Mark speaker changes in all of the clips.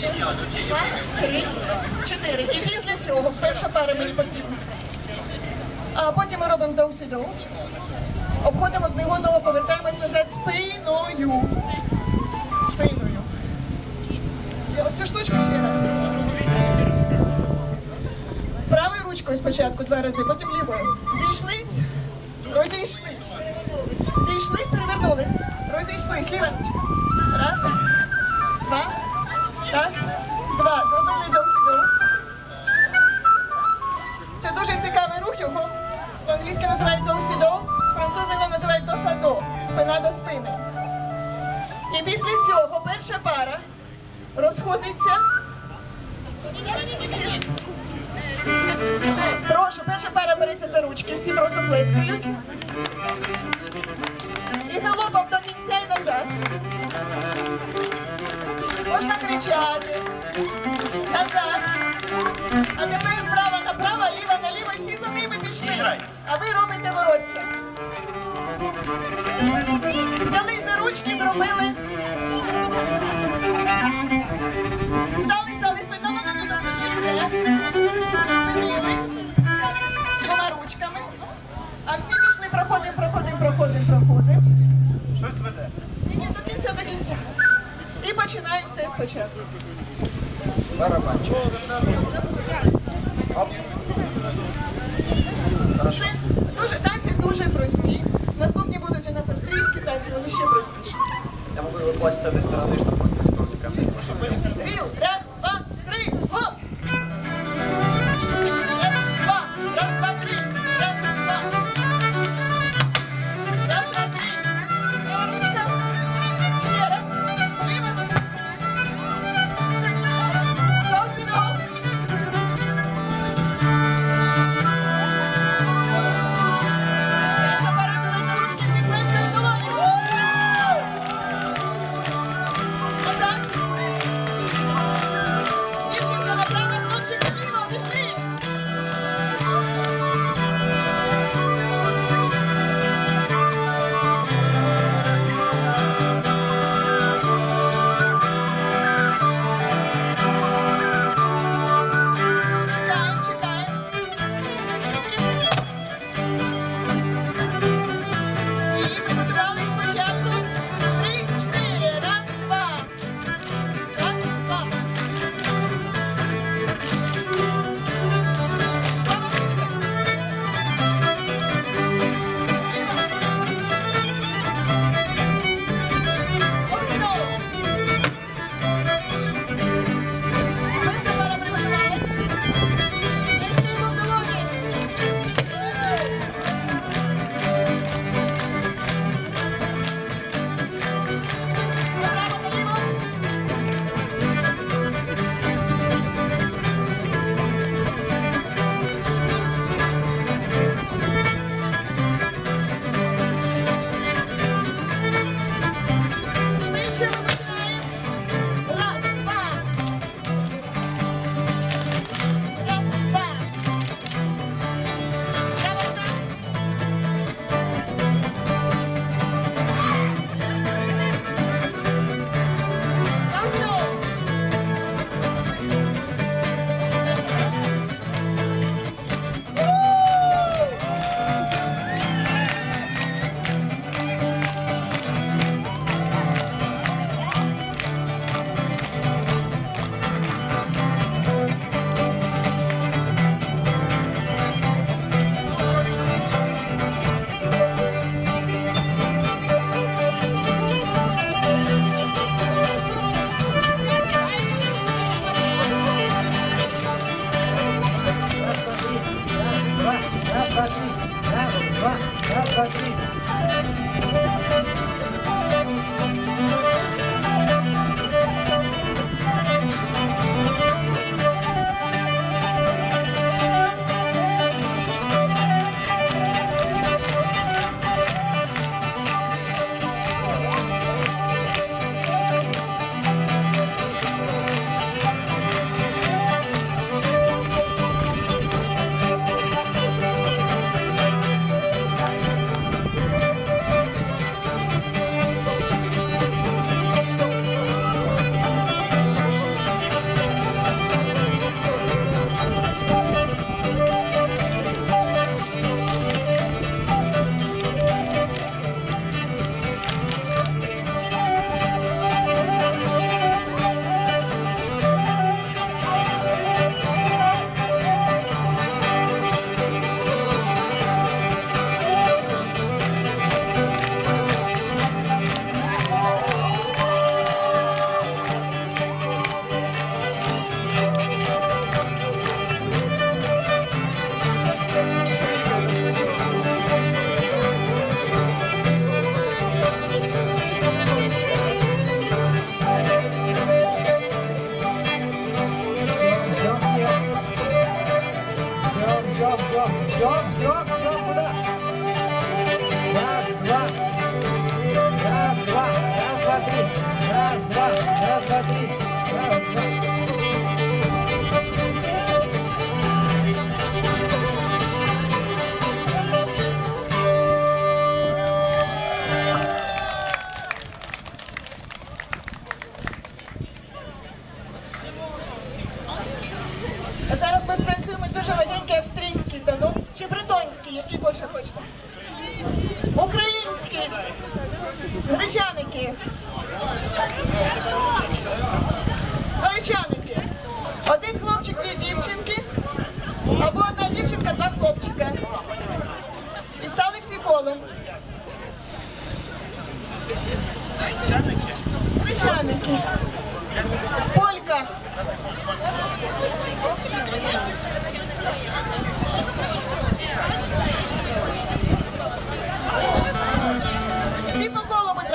Speaker 1: Два, три, чотири. І після цього перша пара мені потрібна. А потім ми робимо довсі-до. Обходимо одне одного, повертаємось назад спиною. Спиною. І оцю штучку ще раз. Правою ручкою спочатку два рази, потім лівою. Зійшлись, розійшлись. Зійшлись, перевернулись. Розійшлись. Ліва ручка. Раз, Можна кричати. Назад. А тепер право направо, ліво наліво, і всі за ними пішли. А ви робите воротця. Взяли за ручки, зробили. Стали, стали. Ну, ну, ну, ну, ну. Зупинились. Двома ручками. А всі пішли, проходимо, проходимо, проходимо, проходимо.
Speaker 2: Щось веде.
Speaker 1: Ні, ні, до кінця, до кінця. І починаємо все спочатку.
Speaker 3: Барабанчик. Оп.
Speaker 1: Все дуже танці дуже прості. Наступні будуть у нас австрійські танці, вони ще простіші.
Speaker 3: Я могу его класть с этой стороны, чтобы он тоже прям не пошел.
Speaker 1: Ріл, раз, Let's. Гречаники. Гречаники. Один хлопчик, дві дівчинки. Або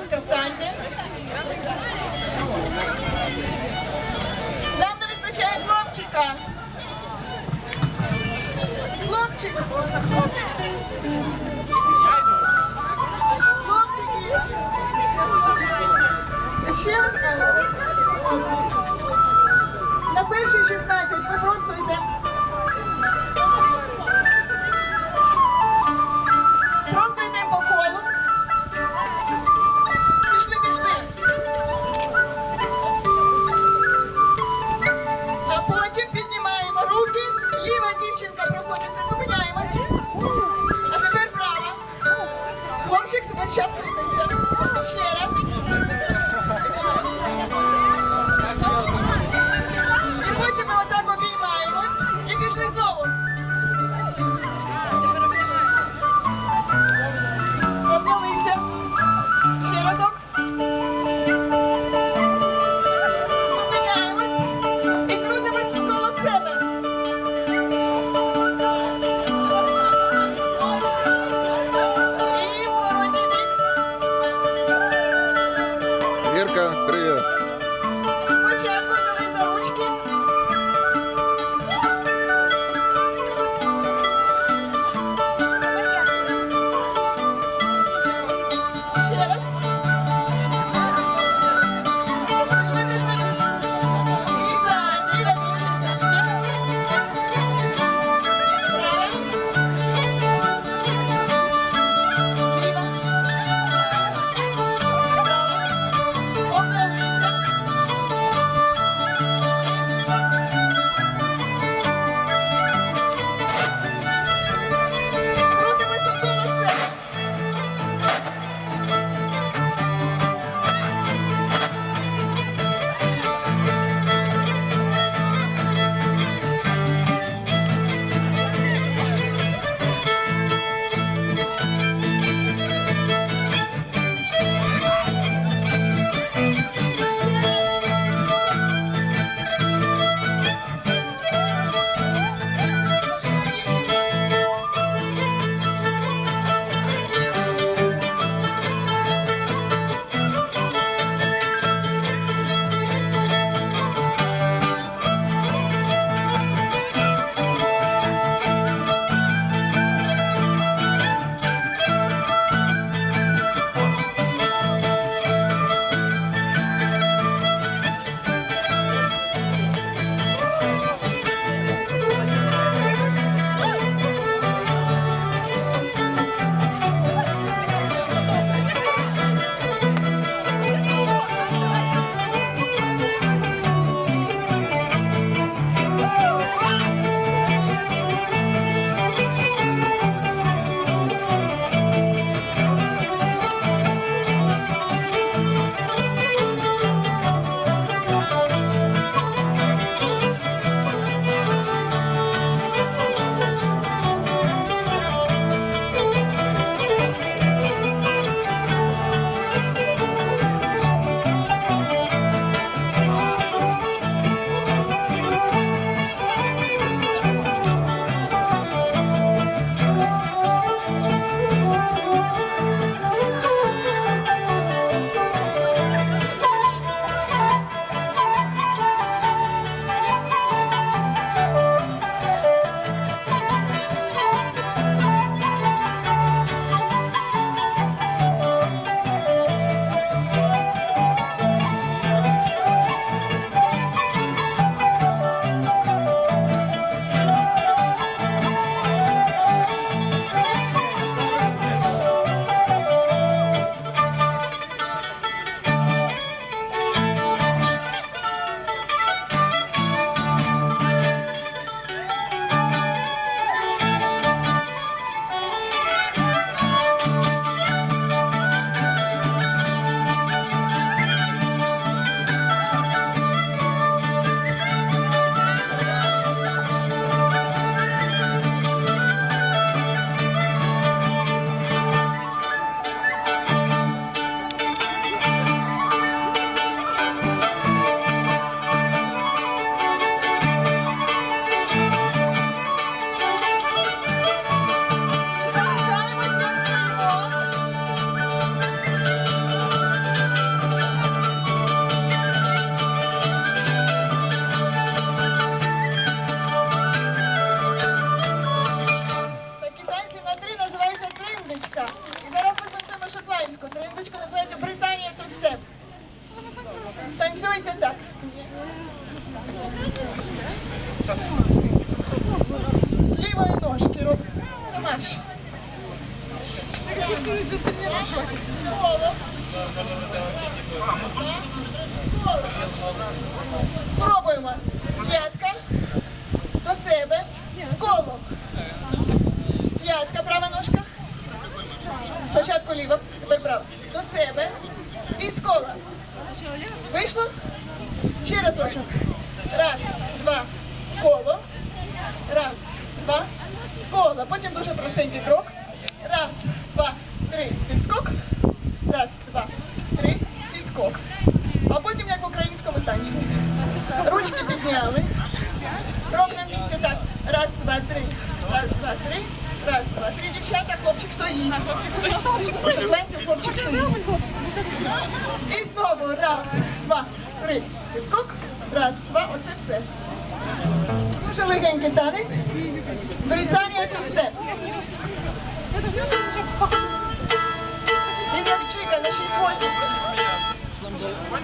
Speaker 1: ласка, станьте. Нам не вистачає хлопчика. Хлопчик. Хлопчики. Ще одна. На перші 16 ми просто йдемо. Jesus Спробуємо. П'ятка до себе. В коло. П'ятка, права ножка. Спочатку ліва, тепер права. До себе. І з кола. Вийшло? Ще разочок. Раз, два, коло. Раз, два, з кола. Потім дуже простенький крок.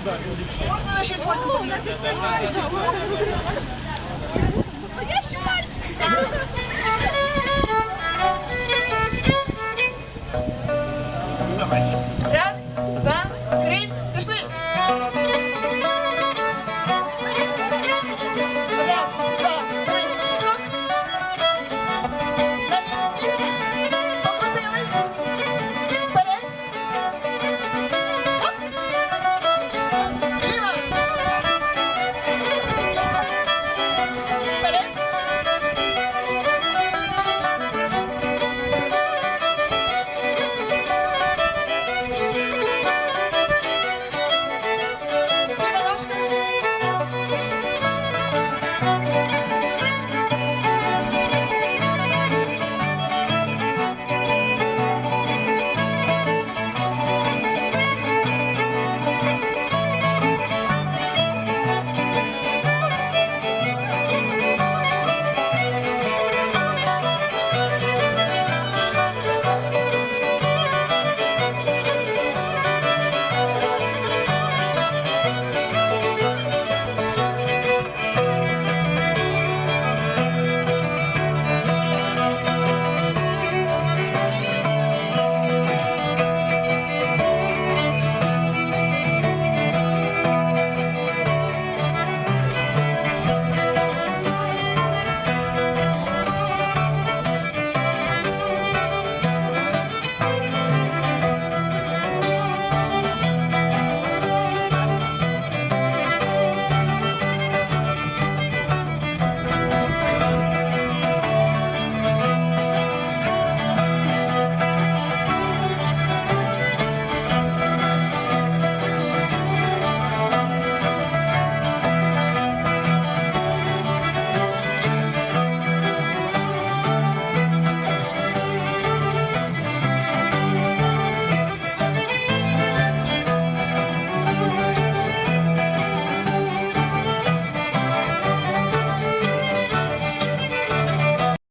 Speaker 1: Можно на 6-8 поглядеть? Настоящий мальчик!